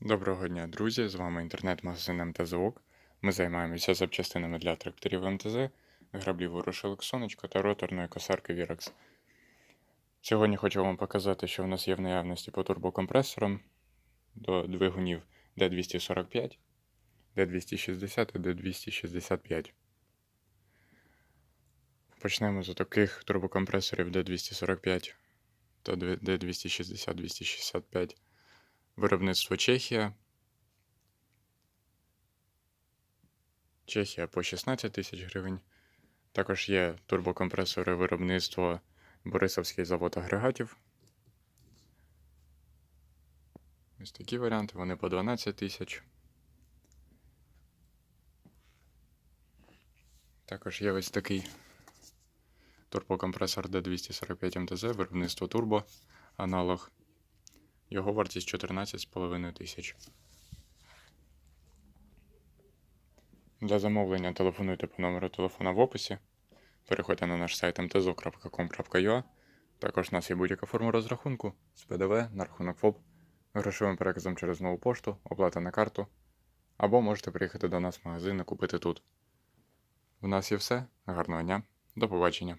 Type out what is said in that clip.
Доброго дня, друзі! З вами інтернет-магазин МТЗОК. Ми займаємося запчастинами для тракторів МТЗ, граблів ворушилок сонечко та роторної косарки Virax. Сьогодні хочу вам показати, що в нас є в наявності по турбокомпресорам до двигунів D245, D260 і D265. Почнемо з таких турбокомпресорів D245 та D260-265. Виробництво Чехія. Чехія по 16 тисяч гривень. Також є турбокомпресори виробництва Борисовський завод агрегатів. Ось такі варіанти, вони по 12 тисяч. Також є ось такий турбокомпресор D245 МТЗ, виробництво турбо, аналог. Його вартість 14,5 тисяч. Для замовлення телефонуйте по номеру телефона в описі. Переходьте на наш сайт mtzo.com.ua. Також у нас є будь-яка форма розрахунку з ПДВ на рахунок ФОП, грошовим переказом через нову пошту, оплата на карту. Або можете приїхати до нас в магазин і купити тут. У нас є все. Гарного дня. До побачення.